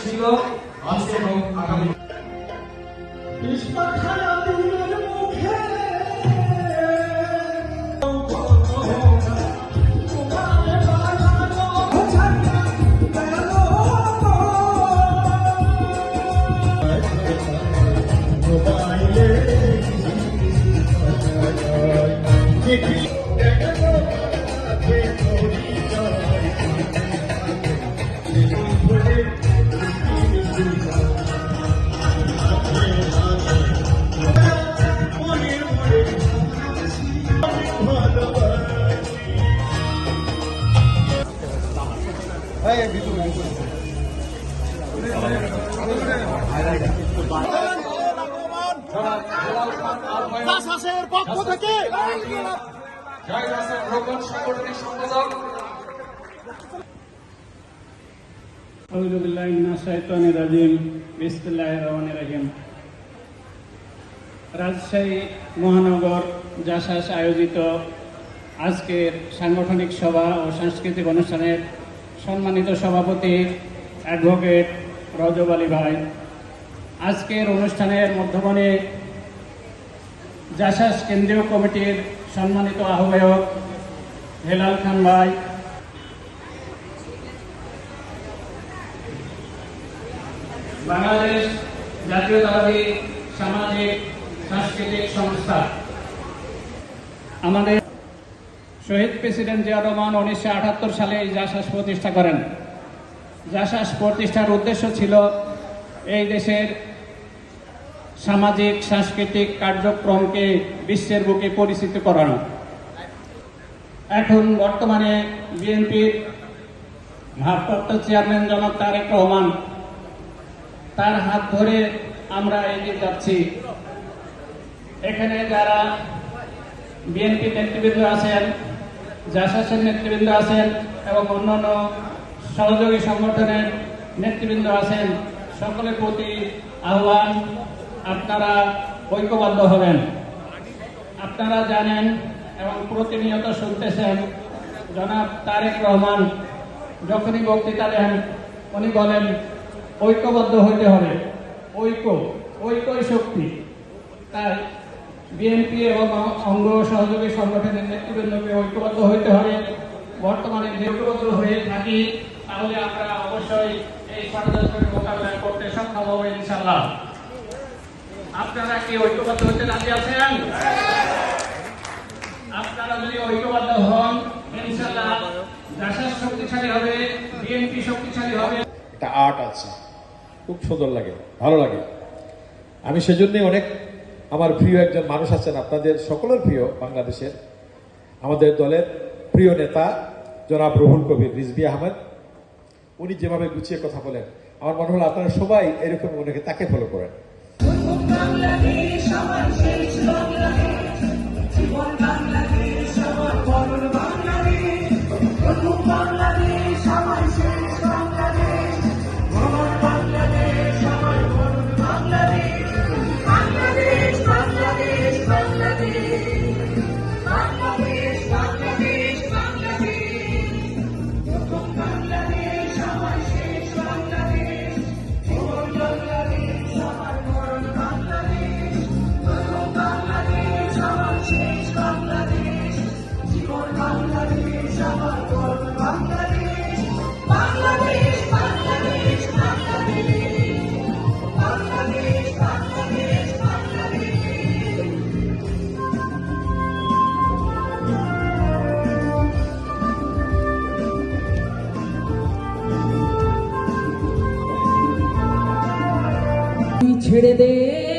ছিল আজকে এবং আগামী। দাসের পক্ষ থেকে জয় জাসাস রোকন সাংগঠনিক সম্পাদক أعوذ بالله من الشيطان الرجيم بسم الله الرحمن الرحيم রাজশাহী মহানগর জাসাস আয়োজিত আজকের সাংগঠনিক সভা ও সাংস্কৃতিক অনুষ্ঠানের সম্মানিত সভাপতি অ্যাডভোকেট রজব আলী ভাই, আজকের অনুষ্ঠানের মধ্যমণি জাসাস কেন্দ্রীয় কমিটির সম্মানিত আহ্বায়ক হেলাল খান ভাই। বাংলাদেশ জাতীয়তাবাদী সামাজিক সাংস্কৃতিক সংস্থা। আমাদের শহীদ প্রেসিডেন্ট জিয়া রহমান উনিশশো আটাত্তর সালে এই জাসাস প্রতিষ্ঠা করেন। জাসাস প্রতিষ্ঠার উদ্দেশ্য ছিল এই দেশের সামাজিক, সাংস্কৃতিক কার্যক্রমকে বিশ্বের বুকে পরিচিত করানো। এখন বর্তমানে বিএনপির ভারপ্রাপ্ত চেয়ারম্যান জনাব তারেক রহমান তার হাত ধরে আমরা এগিয়ে যাচ্ছি। এখানে যারা বিএনপি নেতৃবৃন্দ আছেন জাসাসের নেতৃবৃন্দ আছেন এবং অন্যান্য সহযোগী সংগঠনের নেতৃবৃন্দ আছেন, সকলের প্রতি আহ্বান, আপনারা ঐক্যবদ্ধ হবেন। আপনারা জানেন এবং প্রতিনিয়ত শুনতেছেন, জনাব তারেক রহমান যখনই বক্তৃতা দেন, উনি বলেন, ঐক্যবদ্ধ হইতে হবে। ঐক্য, ঐক্যই শক্তি। তাই বিএনপি এবং অঙ্গ সহযোগী সংগঠনের নেতৃবৃন্দকে ঐক্যবদ্ধ হইতে হবে বর্তমানে যে ঐক্যবদ্ধ হয়ে থাকি, তাহলে আমরা অবশ্যই এই ষড়যন্ত্রের মোকাবিলা করতে সক্ষম হব ইনশাল্লাহ আপনারা কি ঐক্যবদ্ধ হতে রাজি আছেন? আপনারা যদি ঐক্যবদ্ধ হন ইনশাল্লাহ শক্তিশালী হবে বিএনপি শক্তিশালী হবে। একটা আর্ট আছে। খুব সুন্দর লাগে, ভালো লাগে। আমি সেজন্যই অনেক আমার প্রিয় একজন মানুষ আছেন আপনাদের সকলের প্রিয় বাংলাদেশের আমাদের দলের প্রিয় নেতা জনাব রহুল কবির রিজবি আহমেদ। উনি যেভাবে গুছিয়ে কথা বলেন, আমার মনে হলো আপনারা সবাই এরকম মনে তাকে ফলো করেন। শেষ বাংলাদেশ ছেড়ে দে